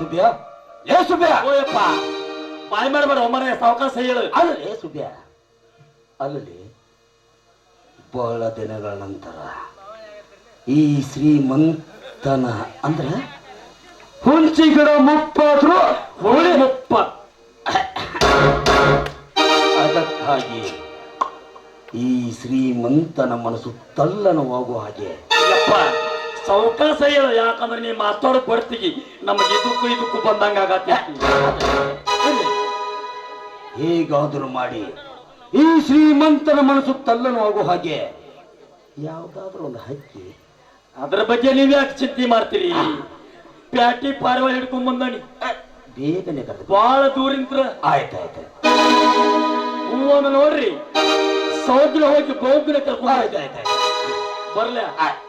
ಲೇ ಸುಬ್ಯ? ಓಯಪ್ಪ ಬಾಯ್ ಮಾಡಬೇಡ ಒಮ್ಮನೆ ಸಾವಕಾಶ ಹೇಳು. ಅಲ್ಲೇ ಸುಬ್ಯ? ಅಲ್ಲಿ ಬಹಳ ದಿನಗಳ ನಂತರ ಈ ಶ್ರೀಮಂತನ ಅಂದ್ರ ಹುಂಚಿ ಗಿಡ ಮುಪ್ಪಾದ್ರು ಹುಳಿ ಮುಪ್ಪ. ಅದಕ್ಕಾಗಿ ಈ ಶ್ರೀಮಂತನ ಮನಸ್ಸು ತಲ್ಲನವಾಗುವ ಹಾಗೆ. ಸಾವಕಾಶ ಇಲ್ಲ ಯಾಕಂದ್ರೆ ನೀ ಮಾತಾಡೋ ಬರ್ತೀಗಿ ನಮಗೆ ಇದಕ್ಕೂ ಇದಕ್ಕೂ ಬಂದಂಗ ಆಗತ್ತೆ. ಹೇಗಾದರೂ ಮಾಡಿ ಈ ಶ್ರೀಮಂತನ ಮನಸ್ಸು ತಲ್ಲಣವಾಗುವ ಹಾಗೆ ಯಾವುದಾದ್ರೂ ಒಂದು ಹಕ್ಕಿ ಅದ್ರ ಬಗ್ಗೆ ನೀವ್ ಯಾಕೆ ಚಿಂತೆ ಮಾಡ್ತೀರಿ? ಪ್ಯಾಟಿ ಪಾರಿವಾಳ ಹಿಡ್ಕೊಂಡ್ ಬಂದಿ ಅಹ್, ಬೇಗನೆ ಬಾಳ ದೂರಿಂತ್ರ. ಆಯ್ತಾಯ್ತು ಹೂವನ್ನು ನೋಡ್ರಿ ಸೌದ್ರ ಹೋಗಿ ಬೌದ್ರ ಕರ್ಕೊಂಡು ಆಯ್ತಾಯ್ತು ಬರ್ಲ. ಆಯ್ತು.